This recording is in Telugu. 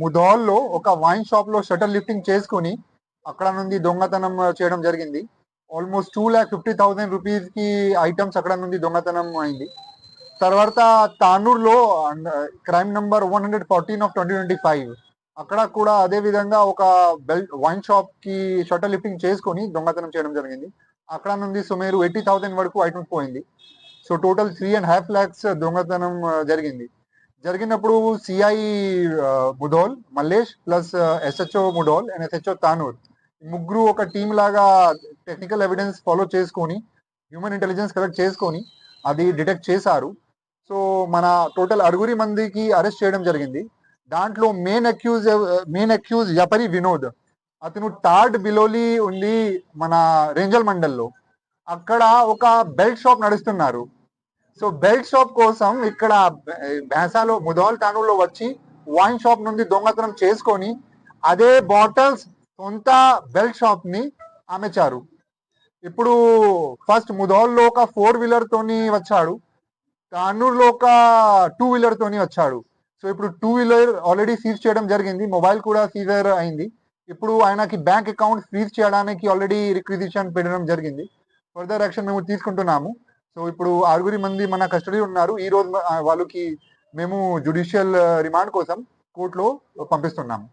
ముధోల్లో ఒక వైన్ షాప్లో షటర్ లిఫ్టింగ్ చేసుకుని అక్కడ నుండి దొంగతనం చేయడం జరిగింది. Almost two lakh fifty thousand రూపీస్కి ఐటమ్స్ అక్కడ నుండి దొంగతనం అయింది. తర్వాత తానూరులో crime number one hundred fourteen of twenty twenty five అక్కడ కూడా అదే విధంగా ఒక బెల్ వైన్ షాప్కి షటర్ లిఫ్టింగ్ చేసుకొని దొంగతనం చేయడం జరిగింది. అక్కడ నుండి సుమారు ఎయిటీ థౌసండ్ వరకు ఐటమ్స్ పోయింది. So total three and half lakhs దొంగతనం జరిగింది. జరిగినప్పుడు CI Mudhol Mallesh plus SHO Mudhol and SHO Tanur. ముగ్గురు ఒక టీం లాగా టెక్నికల్ ఎవిడెన్స్ ఫాలో చేసుకొని హ్యూమన్ ఇంటెలిజెన్స్ కలెక్ట్ చేసుకొని అది డిటెక్ట్ చేశారు. సో మన టోటల్ అరుగురి మందికి అరెస్ట్ చేయడం జరిగింది. దాంట్లో మెయిన్ అక్యూజ్ మెయిన్ అక్యూజ్ యపరి వినోద్. అతను థర్డ్ బిలోలి ఉంది మన రేంజల్ మండల్లో. అక్కడ ఒక బెల్ట్ షాప్ నడుస్తున్నారు. సో బెల్ట్ షాప్ కోసం ఇక్కడ భేసాలో ముదోల్ తానూలో వచ్చి వైన్ షాప్ నుండి దొంగతనం చేసుకొని అదే బాటిల్స్ సొంత బెల్ట్ షాప్ని అమెచారు. ఇప్పుడు ఫస్ట్ ముదోల్లో ఒక ఫోర్ వీలర్ తోని వచ్చాడు. తానూరులో ఒక టూ వీలర్ తోని వచ్చాడు. సో ఇప్పుడు టూ వీలర్ ఆల్రెడీ సీజ్ చేయడం జరిగింది. మొబైల్ కూడా సీజర్ అయింది. ఇప్పుడు ఆయనకి బ్యాంక్ అకౌంట్ ఫ్రీజ్ చేయడానికి ఆల్రెడీ రిక్విజిషన్ పెట్టడం జరిగింది. ఫర్దర్ యాక్షన్ మేము తీసుకుంటున్నాము. సో ఇప్పుడు ఆరుగురి మంది మన కస్టడీ ఉన్నారు. ఈ రోజు వాళ్ళకి మేము జుడిషియల్ రిమాండ్ కోసం కోర్టులో పంపిస్తున్నాము